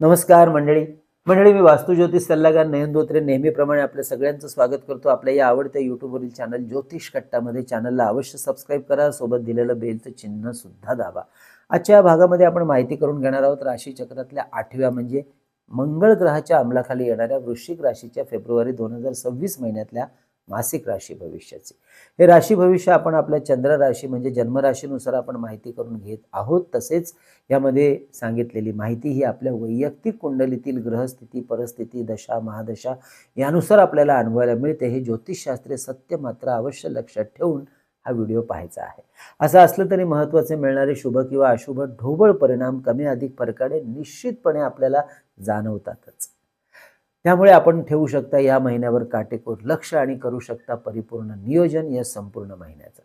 नमस्कार मंडळी. मंडळी मी वास्तुज्योतिष सल्लागार नयन धोत्रे. नेहमीप्रमाणे आपल्या सगळ्यांचं स्वागत करतो. आपल्या या आवडत्या युट्यूबवरील चॅनल ज्योतिष कट्टामध्ये. चॅनलला अवश्य सबस्क्राईब करा. सोबत दिलेलं बेलचं चिन्ह सुद्धा दाबा. आजच्या या भागामध्ये आपण माहिती करून घेणार आहोत. राशीचक्रातल्या आठव्या म्हणजे मंगळ ग्रहाच्या अंमलाखाली येणाऱ्या वृश्चिक राशीच्या फेब्रुवारी दोन हजार सव्वीस महिन्यातल्या मासिक राशी भविष्याचे. हे राशी भविष्य आपण आपल्या चंद्र राशी म्हणजे जन्मराशीनुसार आपण माहिती करून घेत आहोत. तसेच यामध्ये सांगितलेली माहिती ही आपल्या वैयक्तिक कुंडलीतील ग्रहस्थिती परिस्थिती दशा महादशा यानुसार आपल्याला अनुभवायला मिळते. हे ज्योतिषशास्त्रीय सत्य मात्र अवश्य लक्षात ठेवून हा व्हिडिओ पाहायचा आहे. असं असलं तरी महत्त्वाचे मिळणारे शुभ किंवा अशुभ ढोबळ परिणाम कमी अधिक फरकाने निश्चितपणे आपल्याला जाणवतातच. त्यामुळे आपण ठेवू शकता या महिन्यावर काटेकोर लक्ष आणि करू शकता परिपूर्ण नियोजन या संपूर्ण महिन्याचं.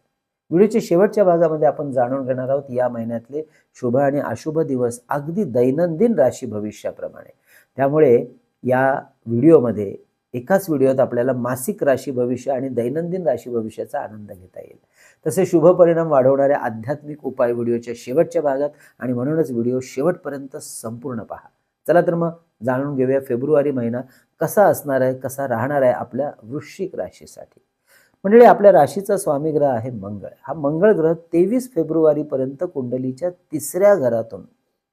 व्हिडिओच्या शेवटच्या भागामध्ये आपण जाणून घेणार आहोत या महिन्यातले शुभ आणि अशुभ दिवस अगदी दैनंदिन राशी भविष्याप्रमाणे. त्यामुळे या व्हिडिओमध्ये एकाच व्हिडिओत आपल्याला मासिक राशी भविष्य आणि दैनंदिन राशी भविष्याचा आनंद घेता येईल. तसे शुभ परिणाम वाढवणाऱ्या आध्यात्मिक उपाय व्हिडिओच्या शेवटच्या भागात आणि म्हणूनच व्हिडिओ शेवटपर्यंत संपूर्ण पहा. चला तर मग जाणून घेऊया फेब्रुवारी महिना कसा असणार आहे कसा राहणार आहे आपल्या वृश्चिक राशीसाठी. म्हणजे आपल्या राशीचा स्वामी ग्रह आहे मंगळ. हा मंगळ ग्रह तेवीस फेब्रुवारीपर्यंत कुंडलीच्या तिसऱ्या घरातून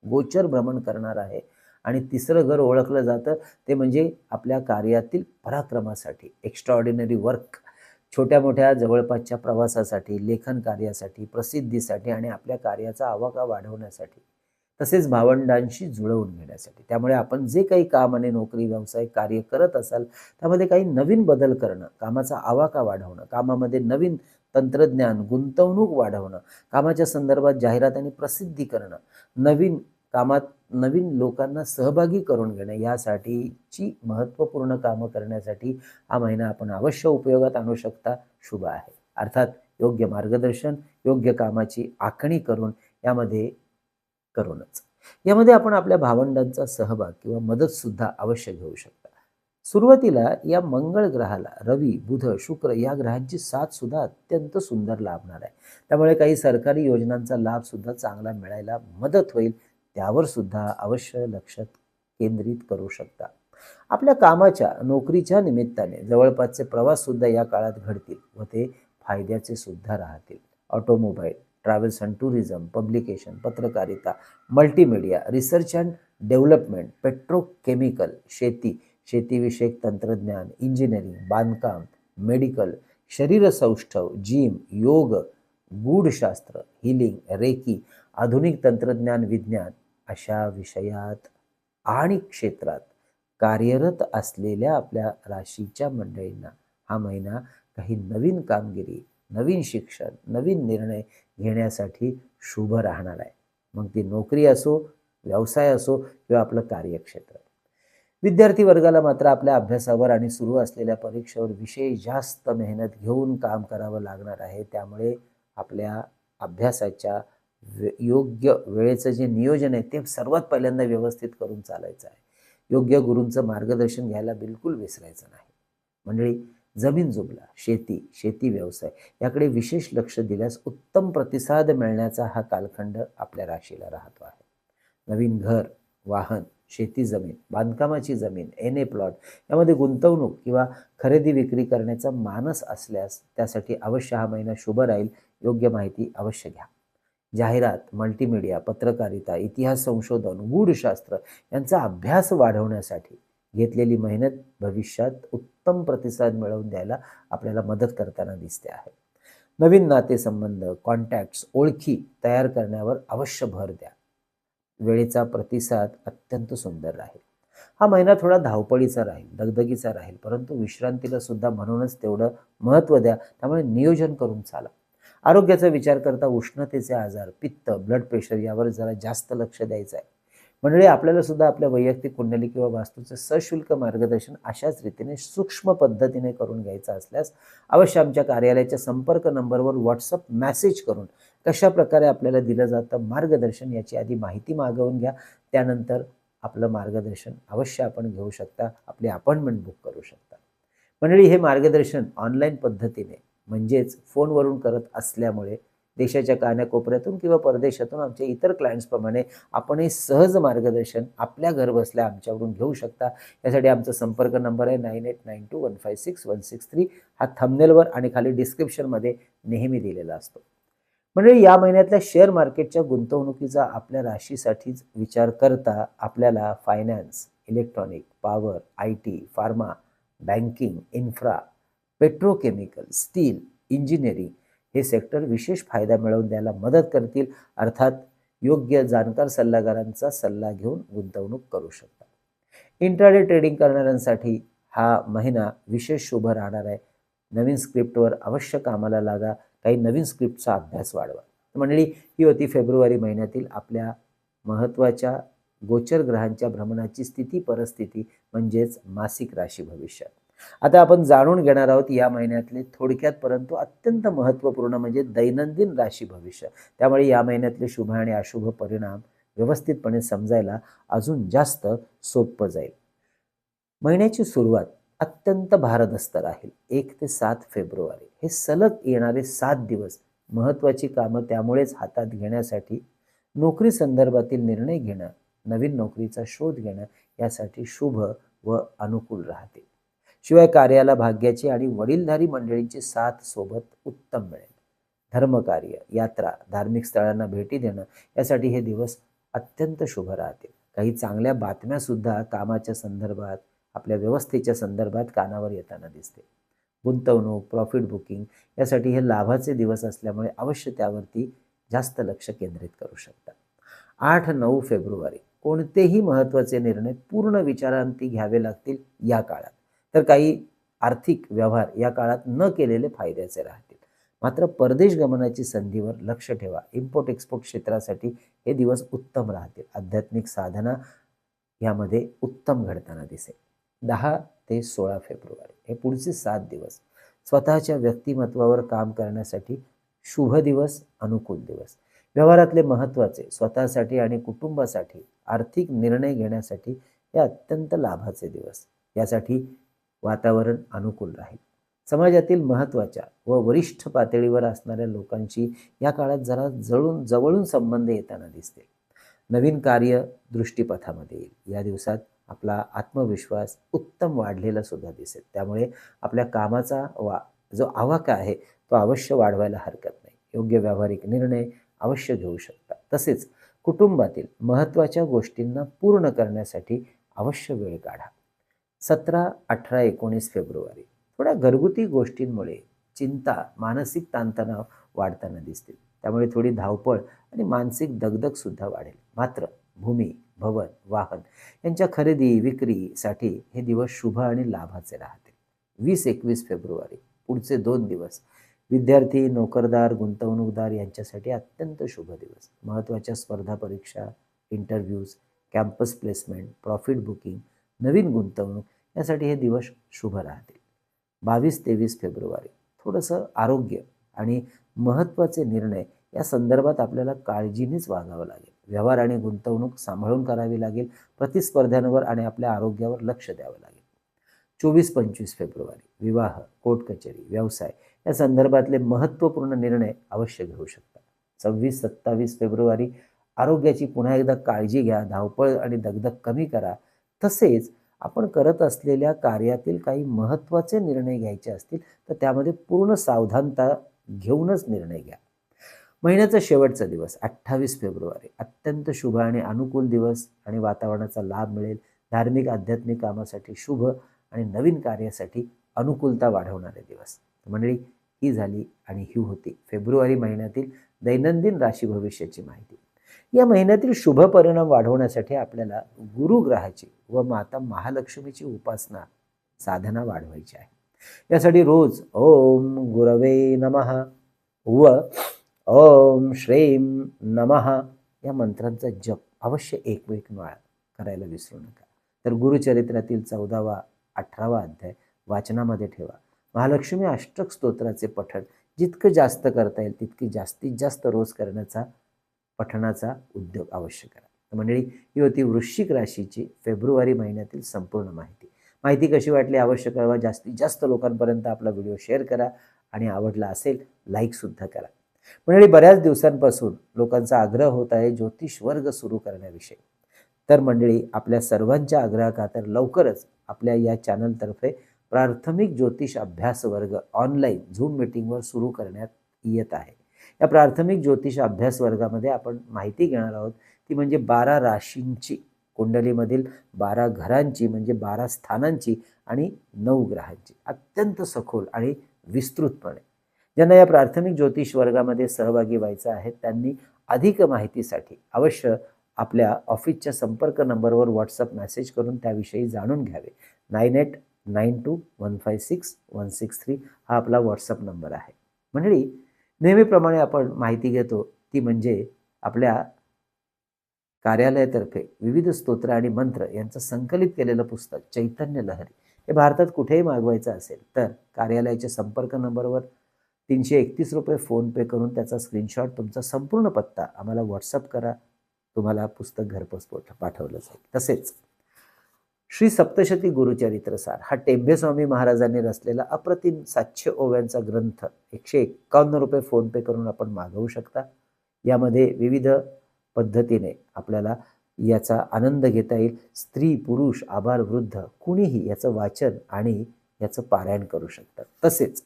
गोचर भ्रमण करणार आहे आणि तिसरं घर ओळखलं जातं. ते म्हणजे आपल्या कार्यातील पराक्रमासाठी एक्स्ट्रॉर्डिनरी वर्क छोट्या मोठ्या जवळपासच्या प्रवासासाठी लेखन कार्यासाठी प्रसिद्धीसाठी आणि आपल्या कार्याचा आवाका वाढवण्यासाठी. तसेच भावंडांशी जुळवून घेण्यासाठी. त्यामुळे आपण जे काही काम आणि नोकरी व्यवसाय कार्य करत असाल त्यामध्ये काही नवीन बदल करणं कामाचा आवाका वाढवणं कामामध्ये नवीन तंत्रज्ञान गुंतवणूक वाढवणं कामाच्या संदर्भात जाहिरात आणि प्रसिद्धी करणं नवीन कामात नवीन लोकांना सहभागी करून घेणं यासाठीची महत्त्वपूर्ण कामं करण्यासाठी हा महिना आपण अवश्य उपयोगात आणू शकता. शुभ आहे. अर्थात योग्य मार्गदर्शन योग्य कामाची आखणी करून यामध्ये करूनच. यामध्ये आपण आपल्या भावंडांचा सहभाग किंवा मदतसुद्धा अवश्य घेऊ शकता. सुरुवातीला या मंगळ ग्रहाला रवी बुध शुक्र या ग्रहांची साथ सुद्धा अत्यंत सुंदर लाभणार आहे. त्यामुळे काही सरकारी योजनांचा लाभ सुद्धा चांगला मिळायला मदत होईल त्यावर सुद्धा अवश्य लक्ष केंद्रित करू शकता. आपल्या कामाच्या नोकरीच्या निमित्ताने जवळपासचे प्रवास सुद्धा या काळात घडतील व ते फायद्याचे सुद्धा राहतील. Automobile travels and tourism publication पत्रकारिता multimedia research and development petrochemical शेती शेतीविषयक तंत्रज्ञान इंजिनिअरिंग बांधकाम मेडिकल शरीरसौष्ठव जिम योग गूढशास्त्र हिलिंग रेकी आधुनिक तंत्रज्ञान विज्ञान अशा विषयात आणि क्षेत्रात कार्यरत असलेल्या आपल्या राशीच्या मंडळींना हा महिना काही नवीन कामगिरी नवीन शिक्षण नवीन निर्णय घेण्यासाठी शुभ राहणार आहे. मग ती नोकरी असो व्यवसाय असो किंवा आपलं कार्यक्षेत्र. विद्यार्थी वर्गाला मात्र आपल्या अभ्यासावर आणि सुरू असलेल्या परीक्षेवर विशेष जास्त मेहनत घेऊन काम करावं लागणार आहे. त्यामुळे आपल्या अभ्यासाच्या योग्य वेळेचं जे नियोजन आहे ते सर्वात पहिल्यांदा व्यवस्थित करून चालायचं आहे. योग्य गुरूंचं मार्गदर्शन घ्यायला बिलकुल विसरायचं नाही. मंडळी जमीन जुमला शेती शेती व्यवसाय. याकडे विशेष लक्ष दिल्यास उत्तम प्रतिसाद मिळण्याचा हा कालखंड आपल्या राशीला राहतो आहे. नवीन घर वाहन शेती जमीन बांधकामाची जमीन एन ए प्लॉट यामध्ये गुंतवणूक किंवा खरेदी विक्री करण्याचा मानस असल्यास त्यासाठी अवश्य हा महिना शुभ राहील योग्य माहिती अवश्य घ्या. जाहिरात मल्टीमीडिया पत्रकारिता इतिहास संशोधन गूढशास्त्र यांचा अभ्यास वाढवण्यासाठी घेतलेली मेहनत भविष्यात उत्तम प्रतिसाद मिळवून द्यायला आपल्याला मदत करताना दिसते आहे. नवीन नातेसंबंध कॉन्टॅक्ट्स ओळखी तयार करण्यावर अवश्य भर द्या. वेळेचा प्रतिसाद अत्यंत सुंदर राहील. हा महिना थोडा धावपळीचा राहील दगदगीचा राहील परंतु विश्रांतीला सुद्धा म्हणूनच तेवढं महत्त्व द्या त्यामुळे नियोजन करून चाला. आरोग्याचा विचार करता उष्णतेचे आजार पित्त ब्लड प्रेशर यावर जरा जास्त लक्ष द्यायचं आहे. मंडळी आपल्याला सुद्धा आपल्या वैयक्तिक कुंडली किंवा वास्तूचं सशुल्क मार्गदर्शन अशाच रीतीने सूक्ष्म पद्धतीने करून घ्यायचं असल्यास अवश्य आमच्या कार्यालयाच्या संपर्क नंबरवर व्हॉट्सअप मेसेज करून कशा प्रकारे आपल्याला दिलं जातं मार्गदर्शन याची आधी माहिती मागवून घ्या. त्यानंतर आपलं मार्गदर्शन अवश्य आपण घेऊ शकता. आपली अपॉइंटमेंट बुक करू शकता. मंडळी हे मार्गदर्शन ऑनलाईन पद्धतीने म्हणजेच फोनवरून करत असल्यामुळे देशाच्या कानाकोपऱ्यातून किंवा परदेशातून आमच्या इतर क्लायंट्सप्रमाणे आपणही सहज मार्गदर्शन आपल्या घरबसल्या आमच्याकडून घेऊ शकता. यासाठी आमचा संपर्क नंबर आहे nine eight nine two one five six one six three हा थंबनेलवर आणि खाली डिस्क्रिप्शनमध्ये नेहमी दिलेला असतो. म्हणजे या महिन्यातल्या शेअर मार्केटच्या गुंतवणुकीचा आपल्या राशीसाठीच विचार करता आपल्याला finance electronic power I T pharma banking infra petrochemical steel engineering हे सेक्टर विशेष फायदा मिळवून द्यायला मदत करतील. अर्थात योग्य जाणकार सल्लागारांचा सल्ला घेऊन गुंतवणूक करू शकता इंट्राडे ट्रेडिंग करणाऱ्यांसाठी हा महिना विशेष शुभ राहणार आहे. नवीन स्क्रिप्टवर अवश्य कामाला लागा. काही नवीन स्क्रिप्टचा अभ्यास वाढवा. मंडळी ही होती फेब्रुवारी महिन्यातील आपल्या महत्त्वाच्या गोचर ग्रहांच्या भ्रमणाची स्थिती परिस्थिती म्हणजेच मासिक राशी भविष्यात. आता आपण जाणून घेणार आहोत या महिन्यातले थोडक्यात परंतु अत्यंत महत्त्वपूर्ण म्हणजे दैनंदिन राशी भविष्य. त्यामुळे या महिन्यातले शुभ आणि अशुभ परिणाम व्यवस्थितपणे समजायला अजून जास्त सोपं जाईल. महिन्याची सुरुवात अत्यंत भारदस्त राहील. एक ते सात फेब्रुवारी. हे सलग येणारे सात दिवस महत्त्वाची कामं त्यामुळेच हातात घेण्यासाठी नोकरी संदर्भातील निर्णय घेणं नवीन नोकरीचा शोध घेणं यासाठी शुभ व अनुकूल राहते शिवाय कार्याला भाग्याची आणि वडीलधारी मंडळींची साथ सोबत उत्तम मिळेल. धर्मकार्य यात्रा धार्मिक स्थळांना भेटी देणं यासाठी हे दिवस अत्यंत शुभ राहते. काही चांगल्या बातम्यासुद्धा कामाच्या संदर्भात आपल्या व्यवस्थेच्या संदर्भात कानावर येताना दिसते. गुंतवणूक प्रॉफिट बुकिंग यासाठी हे लाभाचे दिवस असल्यामुळे अवश्य त्यावरती जास्त लक्ष केंद्रित करू शकता. आठ नऊ फेब्रुवारी कोणतेही महत्त्वाचे निर्णय पूर्ण विचारांती घ्यावे लागतील या काळात. तर काही आर्थिक व्यवहार या काळात न केलेले फायद्याचे राहतील. मात्र परदेश गमनाची संधीवर लक्ष ठेवा. इम्पोर्ट एक्सपोर्ट क्षेत्रासाठी हे दिवस उत्तम राहतील. आध्यात्मिक साधना यामध्ये उत्तम घडताना दिसेल. दहा ते सोळा फेब्रुवारी हे पुढचे सात दिवस. स्वतःच्या व्यक्तिमत्वावर काम करण्यासाठी शुभ दिवस अनुकूल दिवस. व्यवहारातले महत्त्वाचे स्वतःसाठी आणि कुटुंबासाठी आर्थिक निर्णय घेण्यासाठी हे अत्यंत लाभाचे दिवस. यासाठी वातावरण अनुकूल राहील. समाजातील महत्त्वाच्या व वरिष्ठ पातळीवर असणाऱ्या लोकांशी या काळात जरा जळून जवळून संबंध येताना दिसतील. नवीन कार्य दृष्टीपथामध्ये येईल. या दिवसात आपला आत्मविश्वास उत्तम वाढलेला सुद्धा दिसेल. त्यामुळे आपल्या कामाचा वा जो आवाका आहे तो अवश्य वाढवायला हरकत नाही. योग्य व्यावहारिक निर्णय अवश्य घेऊ शकता. तसेच कुटुंबातील महत्त्वाच्या गोष्टींना पूर्ण करण्यासाठी अवश्य वेळ काढा. सतरा अठरा एकोणीस फेब्रुवारी. थोड्या घरगुती गोष्टींमुळे चिंता मानसिक ताणतणाव वाढताना दिसतील. त्यामुळे थोडी धावपळ आणि मानसिक दगदगसुद्धा वाढेल. मात्र भूमी भवन वाहन यांच्या खरेदी विक्रीसाठी हे दिवस शुभ आणि लाभाचे राहतील. वीस एकवीस फेब्रुवारी पुढचे दोन दिवस. विद्यार्थी नोकरदार गुंतवणूकदार यांच्यासाठी अत्यंत शुभ दिवस. महत्त्वाच्या स्पर्धा परीक्षा interviews campus placement profit booking नवीन गुंतवणूक यासाठी हे दिवस शुभ राहतील. बावीस तेवीस फेब्रुवारी थोडंसं आरोग्य आणि महत्त्वाचे निर्णय या संदर्भात आपल्याला काळजीनेच वागावं लागेल. व्यवहार आणि गुंतवणूक सांभाळून करावी लागेल प्रतिस्पर्ध्यांवर आणि आपल्या आरोग्यावर लक्ष द्यावं लागेल. चोवीस पंचवीस फेब्रुवारी विवाह कोर्ट कचेरी व्यवसाय या संदर्भातले महत्त्वपूर्ण निर्णय अवश्य घेऊ शकता. सव्वीस सत्तावीस फेब्रुवारी आरोग्याची पुन्हा एकदा काळजी घ्या धावपळ आणि दगदग कमी करा तसेच आपण करत असलेल्या कार्यातील काही महत्त्वाचे निर्णय घ्यायचे असतील तर त्यामध्ये पूर्ण सावधानता घेऊनच निर्णय घ्या. महिन्याचा शेवटचा दिवस अठ्ठावीस फेब्रुवारी. अत्यंत शुभ आणि अनुकूल दिवस आणि वातावरणाचा लाभ मिळेल. धार्मिक आध्यात्मिक कामासाठी शुभ आणि नवीन कार्यासाठी अनुकूलता वाढवणारे दिवस. मंडळी ही झाली आणि ही होती फेब्रुवारी महिन्यातील दैनंदिन राशी भविष्याची माहिती. या महिन्यातील शुभ परिणाम वाढवण्यासाठी आपल्याला गुरुग्रहाची व माता महालक्ष्मीची उपासना साधना वाढवायची आहे. यासाठी रोज ओम गुरवे नमः व ओम श्रेम नमः या मंत्रांचा जप अवश्य एक वेळ करायला विसरू नका. तर गुरुचरित्रातील चौदावा अठरावा अध्याय वाचनामध्ये ठेवा. महालक्ष्मी अष्टक स्तोत्राचे पठण जितकं जास्त करता येईल तितकी जास्तीत जास्त रोज करण्याचा पठणाचा उद्योग अवश्य करा. तर मंडळी ही होती वृश्चिक राशीची फेब्रुवारी महिन्यातील संपूर्ण माहिती. माहिती कशी वाटली अवश्य कळवा. जास्तीत जास्त लोकांपर्यंत आपला व्हिडिओ शेअर करा आणि आवडला असेल लाईकसुद्धा करा. मंडळी बऱ्याच दिवसांपासून लोकांचा आग्रह होत आहे ज्योतिष वर्ग सुरू करण्याविषयी. तर मंडळी आपल्या सर्वांच्या आग्रहाखातर लवकरच आपल्या या चॅनलतर्फे प्राथमिक ज्योतिष अभ्यास वर्ग ऑनलाईन झूम मिटिंगवर सुरू करण्यात येत आहे. या प्राथमिक ज्योतिष अभ्यास वर्गामध्ये आपण माहिती घेणार आहोत. ती म्हणजे बारा राशींची कुंडलीमधील बारा घरांची म्हणजे बारा स्थानांची आणि नऊ ग्रहांची. अत्यंत सखोल आणि विस्तृतपणे. ज्यांना या प्राथमिक ज्योतिष वर्गामध्ये सहभागी व्हायचं आहे त्यांनी अधिक माहितीसाठी अवश्य आपल्या ऑफिसच्या संपर्क नंबरवर व्हॉट्सअप मेसेज करून त्याविषयी जाणून घ्यावे. Nine eight nine two one five six one six three हा आपला व्हॉट्सअप नंबर आहे. मंडळी नेहमीप्रमाणे आपण माहिती घेतो ती म्हणजे आपल्या कार्यालयातर्फे विविध स्तोत्र आणि मंत्र यांचं संकलित केलेलं पुस्तक चैतन्य लहरी. हे भारतात कुठेही मागवायचं असेल तर कार्यालयाच्या संपर्क नंबरवर तीनशे एकतीस रुपये फोनपे करून त्याचा स्क्रीनशॉट तुमचा संपूर्ण पत्ता आम्हाला व्हॉट्सअप करा. तुम्हाला पुस्तक घरपोच पोट पाठवलं जाईल. तसेच श्री सप्तशती गुरुचरित्रसार. हा टेंभेस्वामी महाराजांनी रचलेला अप्रतिम सातशे ओव्यांचा ग्रंथ. एकशे एक्कावन्न रुपये फोनपे करून आपण मागवू शकता. यामध्ये विविध पद्धतीने आपल्याला याचा आनंद घेता येईल. स्त्री पुरुष आभार वृद्ध कुणीही याचं वाचन आणि याचं पारायण करू शकतात. तसेच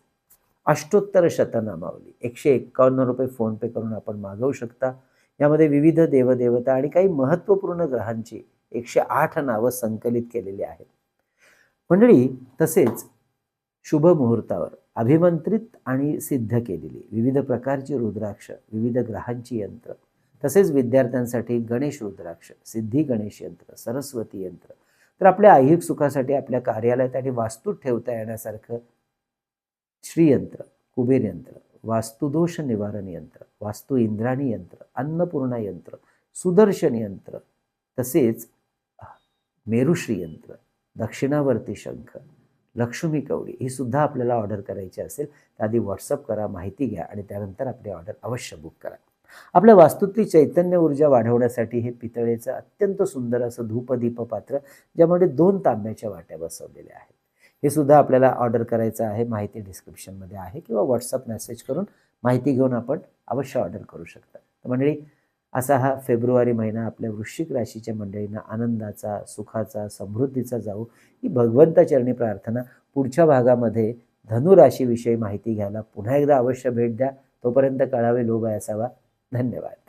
अष्टोत्तर शतनामावली. एकशे एक्कावन्न रुपये फोनपे करून आपण मागवू शकता. यामध्ये विविध देवदेवता आणि काही महत्त्वपूर्ण ग्रहांची एकशे आठ नावं संकलित केलेली आहेत. मंडळी तसेच शुभ मुहूर्तावर अभिमंत्रित आणि सिद्ध केलेली विविध प्रकारची रुद्राक्ष विविध ग्रहांची यंत्र तसेच विद्यार्थ्यांसाठी गणेश रुद्राक्ष सिद्धी गणेश यंत्र सरस्वती यंत्र तर आपल्या ऐहिक सुखासाठी आपल्या कार्यालयात आणि वास्तूत ठेवता येण्यासारखं श्रीयंत्र कुबेर यंत्र वास्तुदोष निवारण यंत्र वास्तू इंद्राणी यंत्र अन्नपूर्णा यंत्र सुदर्शन यंत्र तसेच मेरुश्रीयंत्र दक्षिणावर्ती शंख लक्ष्मी कवडी ही सुद्धा आपल्याला ऑर्डर करायची असेल तर आधी व्हॉट्सअप करा माहिती घ्या आणि त्यानंतर आपली ऑर्डर अवश्य बुक करा. आपल्या वास्तूतली चैतन्य ऊर्जा वाढवण्यासाठी हे पितळेचं अत्यंत सुंदर असं धूपदीप पात्र ज्यामध्ये दोन तांब्याच्या वाट्या बसवलेल्या आहेत. हे सुद्धा आपल्याला ऑर्डर करायचं आहे माहिती डिस्क्रिप्शनमध्ये आहे किंवा व्हॉट्सअप मेसेज करून माहिती घेऊन आपण अवश्य ऑर्डर करू शकता. तर मंडळी असा हा फेब्रुवारी महिना आपल्या वृश्चिक राशीच्या मंडळींना आनंदाचा सुखाचा समृद्धीचा जाऊ ही भगवंताचरणी प्रार्थना. पुढच्या भागामध्ये धनुराशीविषयी माहिती घ्यायला पुन्हा एकदा अवश्य भेट द्या. तोपर्यंत कळावे लोभ असावा. धन्यवाद.